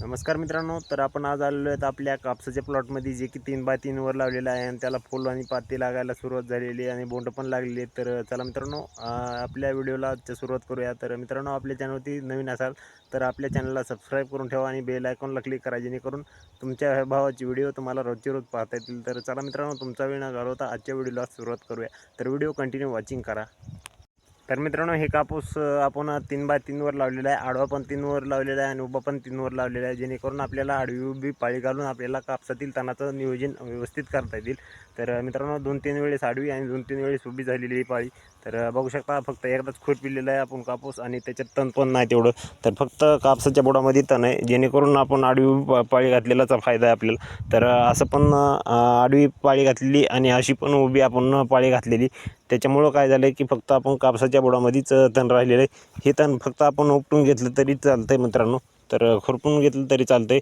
नमस्कार मित्रांनो तर आपण आज आलेलो आहेत आपल्या कापसाच्या प्लॉटमध्ये जे की तीन बाय तीनवर लावलेलं आहे आणि त्याला फुल आणि पाती लागायला सुरुवात झालेली आहे आणि बोंड पण लागलेली आहेत. तर चला मित्रांनो आपल्या व्हिडिओला आजच्या सुरुवात करूया. तर मित्रांनो आपल्या चॅनलवरती नवीन असाल तर आपल्या चॅनलला सबस्क्राईब करून ठेवा आणि बेल आयकॉनला क्लिक करा जेणेकरून तुमच्या भावाची व्हिडिओ तुम्हाला रोजचे रोज पाहता येतील. तर चला मित्रांनो तुमचा वेळ न घालवता आजच्या व्हिडिओला सुरुवात करूया. तर व्हिडिओ कंटिन्यू वॉचिंग करा. तर मित्रांनो हे कापूस आपण तीन बाय तीनवर लावलेला आहे. आडवा पण तीनवर लावलेला आहे आणि उभा पण तीनवर लावलेला आहे जेणेकरून आपल्याला आडवी उभी पाळी घालून आपल्याला कापसातील तणाचं नियोजन व्यवस्थित करता येतील तर मित्रांनो दोन तीन वेळेस आडवी आणि दोन तीन वेळेस उभी झालेली ही पाळी. तर बघू शकता फक्त एकदाच खोट पिलेलं आहे आपण कापूस आणि त्याच्यात तण पण नाही तेवढं. तर फक्त कापसाच्या बुडामध्ये तण आहे जेणेकरून आपण आडवी पा- पाळी घातलेलाचा फायदा आहे आपल्याला. तर असं पण आडवी पाळी घातलेली आणि अशी पण उभी आपण पाळी घातलेली. त्याच्यामुळं काय झालं की फक्त आपण कापसाच्या बुडामध्येच तण राहिलेलं आहे. हे तण फक्त आपण उपटून घेतलं तरी चालतं आहे मित्रांनो. तर खुरपून घेतलं तरी चालतं आहे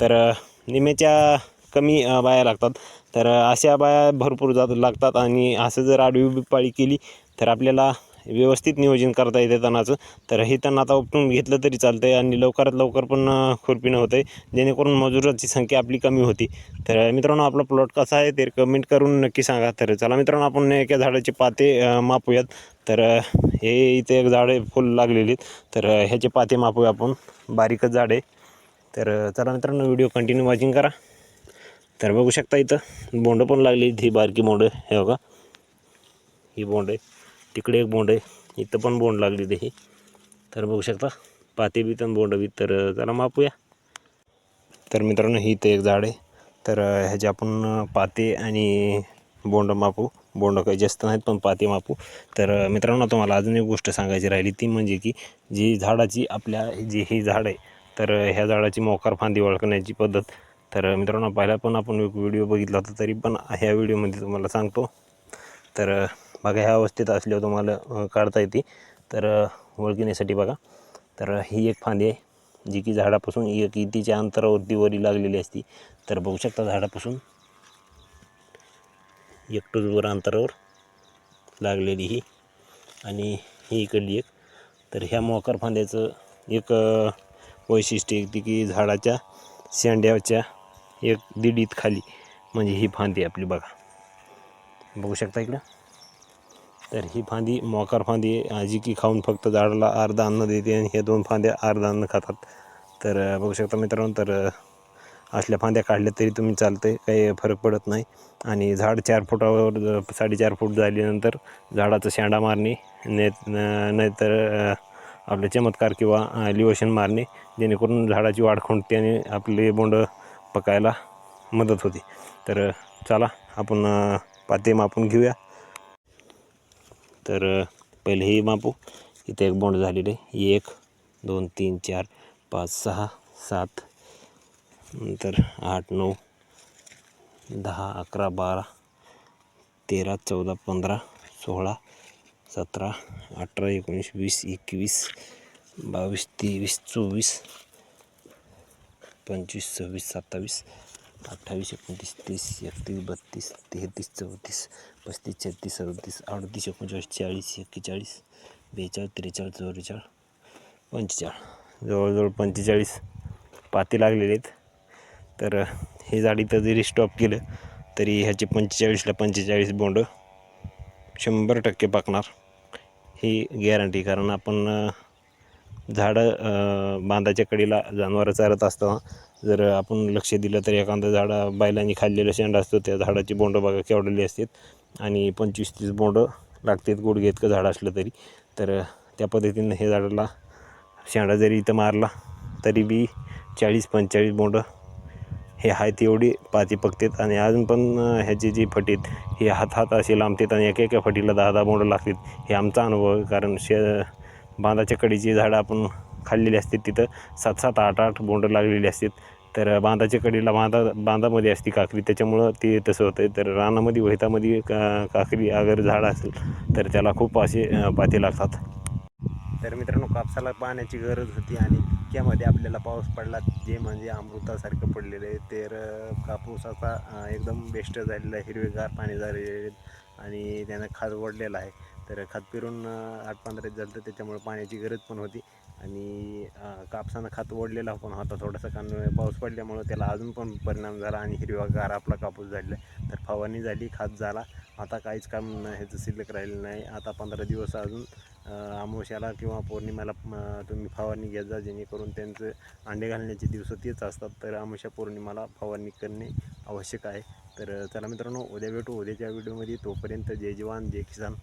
तर निम्याच्या कमी बाया लागतात. तर अशा बाया भरपूर जात लागतात आणि असं जर आडवी उभी पाळी केली तर आपल्याला व्यवस्थित नियोजन करता येते तणाचं तर हे तण आता उपटून घेतलं तरी चालतं आहे आणि लवकरात लवकर पण अ, खुरपीनं होतं आहे जेणेकरून मजुराची संख्या आपली कमी होती. तर मित्रांनो आपला प्लॉट कसा आहे ते कमेंट करून नक्की सांगा. तर चला मित्रांनो आपण एका झाडाचे पाते मापूयात. तर हे इथे एक झाड फुल लागलेली तर ह्याचे पाते मापूया आपण. बारीकच झाड आहे. तर चला मित्रांनो व्हिडिओ कंटिन्यू वॉचिंग करा. तर बघू शकता इथं बोंड पण लागली ही बारकी बोंड हे बघा. ही बोंड आहे. तिकडे एक बोंड आहे. इथं पण बोंड लागली ही. तर बघू शकता पाते बी तर बोंड बी तर अ, चला मापूया. तर मित्रांनो ही इथं एक झाड आहे. तर ह्याचे आपण पाते आणि बोंड मापू. बोंड काही जास्त नाहीत पण पाते मापू. तर मित्रांनो तुम्हाला अजून एक गोष्ट सांगायची राहिली. ती म्हणजे की जी झाडाची आपल्या जी ही झाड आहे तर ह्या झाडाची मोकार फांदी ओळखण्याची पद्धत. तर मित्रांनो पहिला पण आपण एक व्हिडिओ बघितला होता तरी पण ह्या व्हिडिओमध्ये तुम्हाला सांगतो. तर बघा ह्या अवस्थेत असल्यावर तुम्हाला काढता येते. तर अ, ओळखण्यासाठी बघा. तर ही एक फांदी आहे जी की झाडापासून एक इतीच्या अंतरावरती वरी लागलेली असती. तर बघू शकता झाडापासून एक वर अंतरावर लागलेली ही. आणि ही इकडली एक. तर ह्या मोकार फांद्याचं एक वैशिष्ट्य ती की झाडाच्या शेंड्याच्या एक दीड खाली. म्हणजे ही फांदी आपली बघा. बघू शकता इकडं? तर ही फांदी मोकार फांदी आहे, जी की खाऊन फक्त झाडाला अर्धा अन्न देते आणि ह्या दोन फांद्या अर्धा अन्न खातात. तर बघू शकता मित्रांनो तर असल्या फांद्या काढल्या तरी तुम्ही चालतंय काही फरक पडत नाही. आणि झाड चार फुटावर साडेचार फूट झाल्यानंतर झाडाचं शेंडा मारणे नाही नाहीतर आपले चमत्कार किंवा लिवोशन मारणे जेणेकरून झाडाची वाढ खुंटते आणि आपले बोंड पकायला मदत होते. तर चला आपण पाते मापून घेऊया. तर पहिले हे मापू. इथे एक बोंड झालेले एक दोन तीन चार पाच सहा सात नंतर आठ नऊ दहा अकरा बारा तेरा चौदा पंधरा सोळा सतरा अठरा एकोणीस वीस एकवीस बावीस तेवीस चोवीस पंचवीस सव्वीस सत्तावीस अठ्ठावीस एकोणतीस तीस एकतीस बत्तीस तेहतीस चौतीस पस्तीस छत्तीस सदतीस अडतीस एकोणचाळीस चाळीस एक्केचाळीस बेचाळीस त्रेचाळीस चौवेचाळीस पंचेचाळीस. जवळजवळ पंचेचाळीस पाते लागलेले आहेत. तर हे झाड इथं जरी स्टॉप केलं तरी ह्याचे पंचेचाळीसला पंचेचाळीस बोंड शंभर टक्के पाकणार. ही गॅरंटी कारण आपण झाडं बांधाच्या कडीला जनावरं चारत असताना जर आपण लक्ष दिलं तर एखादं झाडं बैलांनी खाल्लेलं शेंड असतो त्या झाडाची बोंड बघा केवढलेली असतात. आणि पंचवीस तीस बोंडं लागतात गुडघे इतकं झाड असलं तरी. तर त्या पद्धतीनं हे झाडाला शेंडा जरी इथं मारला तरी बी चाळीस पंचेचाळीस बोंडं हे आहेत एवढी पाती पकतात. आणि अजून पण ह्याची जी फटीत हे हात हात असे लांबतात आणि एका एका फटीला दहा दहा बोंड लागतात. हे आमचा अनुभव आहे कारण शे बांधाच्या कडीची झाडं आपण खाल्लेली असतात तिथं. सात सात आठ आठ बोंड लागलेली असतात तर बांधाच्या कडीला बांधा बांधामध्ये असते काकरी त्याच्यामुळं ते तसं होतं तर रानामध्ये वहितामध्ये का काकरी अगर झाड असेल तर त्याला खूप असे पाते पाती लागतात. तर मित्रांनो कापसाला पाण्याची गरज होती आणि इतक्यामध्ये आपल्याला पाऊस पडला. जे म्हणजे अमृतासारखं पडलेलं आहे. तर कापूसाचा एकदम बेस्ट झालेला आहे. हिरवेगार पाणी झालेले आहेत आणि त्यानं खाज ओढलेला आहे. तर खत पिरून आठ पंधरा दिवस झालं तर त्याच्यामुळे पाण्याची गरज पण होती. आणि कापसानं खात ओढलेला पण होता. थोडासा कारण पाऊस पडल्यामुळं त्याला अजून पण परिणाम झाला आणि हिरवागार आपला कापूस झालेला तर फवारणी झाली खात झाला. आता काहीच काम ह्याचं शिल्लक राहिलं नाही. आता पंधरा दिवस अजून अमावश्याला किंवा पौर्णिमेला तुम्ही फवारणी घेत जा जेणेकरून त्यांचं अंडे घालण्याचे दिवस तेच असतात. तर अमावस्या पौर्णिमाला फवारणी करणे आवश्यक आहे. तर चला मित्रांनो उद्या भेटू. उद्याच्या व्हिडिओमध्ये तोपर्यंत जय जवान जय किसान.